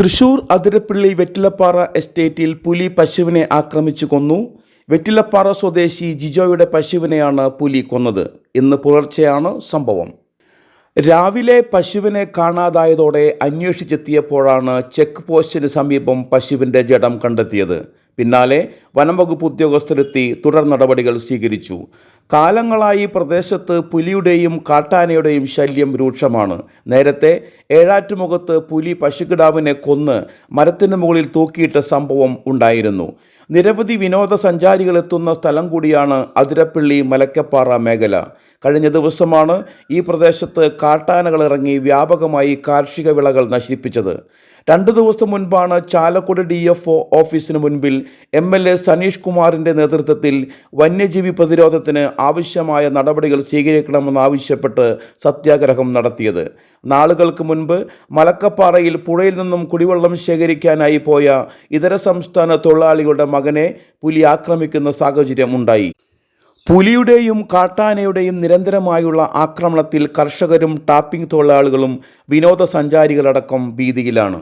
തൃശൂർ അതിരപ്പിള്ളി വെറ്റിലപ്പാറ എസ്റ്റേറ്റിൽ പുലി പശുവിനെ ആക്രമിച്ചു കൊന്നു. വെറ്റിലപ്പാറ സ്വദേശി ജിജോയുടെ പശുവിനെയാണ് പുലി കൊന്നത്. ഇന്ന് പുലർച്ചെയാണ് സംഭവം. രാവിലെ പശുവിനെ കാണാതായതോടെ അന്വേഷിച്ചെത്തിയപ്പോഴാണ് ചെക്ക് പോസ്റ്റിന് സമീപം പശുവിന്റെ ജഡം കണ്ടെത്തിയത്. പിന്നാലെ വനംവകുപ്പ് ഉദ്യോഗസ്ഥരെത്തി തുടർ നടപടികൾ സ്വീകരിച്ചു. കാലങ്ങളായി പ്രദേശത്ത് പുലിയുടെയും കാട്ടാനയുടെയും ശല്യം രൂക്ഷമാണ്. നേരത്തെ ഏഴാറ്റുമുഖത്ത് പുലി പശുക്കിടാവിനെ കൊന്ന് മരത്തിന് മുകളിൽ തൂക്കിയിട്ട സംഭവം ഉണ്ടായിരുന്നു. നിരവധി വിനോദസഞ്ചാരികൾ എത്തുന്ന സ്ഥലം കൂടിയാണ് അതിരപ്പള്ളി മലക്കപ്പാറ മേഖല. കഴിഞ്ഞ ദിവസമാണ് ഈ പ്രദേശത്ത് കാട്ടാനകൾ ഇറങ്ങി വ്യാപകമായി കാർഷിക വിളകൾ നശിപ്പിച്ചത്. രണ്ടു ദിവസം മുൻപാണ് ചാലക്കുടി ഡി ഓഫീസിന് മുൻപിൽ എം എൽ എ സനീഷ് കുമാറിന്റെ നേതൃത്വത്തിൽ വന്യജീവി പ്രതിരോധത്തിന് ആവശ്യമായ നടപടികൾ സ്വീകരിക്കണമെന്നാവശ്യപ്പെട്ട് സത്യാഗ്രഹം നടത്തിയത്. നാളുകൾക്ക് മുൻപ് മലക്കപ്പാറയിൽ പുഴയിൽ നിന്നും കുടിവെള്ളം ശേഖരിക്കാനായി പോയ ഇതര സംസ്ഥാന തൊഴിലാളികളുടെ മകനെ പുലി ആക്രമിക്കുന്ന സാഹചര്യം ഉണ്ടായി. പുലിയുടെയും കാട്ടാനയുടെയും നിരന്തരമായുള്ള ആക്രമണത്തിൽ കർഷകരും ടാപ്പിംഗ് തൊഴിലാളികളും വിനോദസഞ്ചാരികളടക്കം ഭീതിയിലാണ്.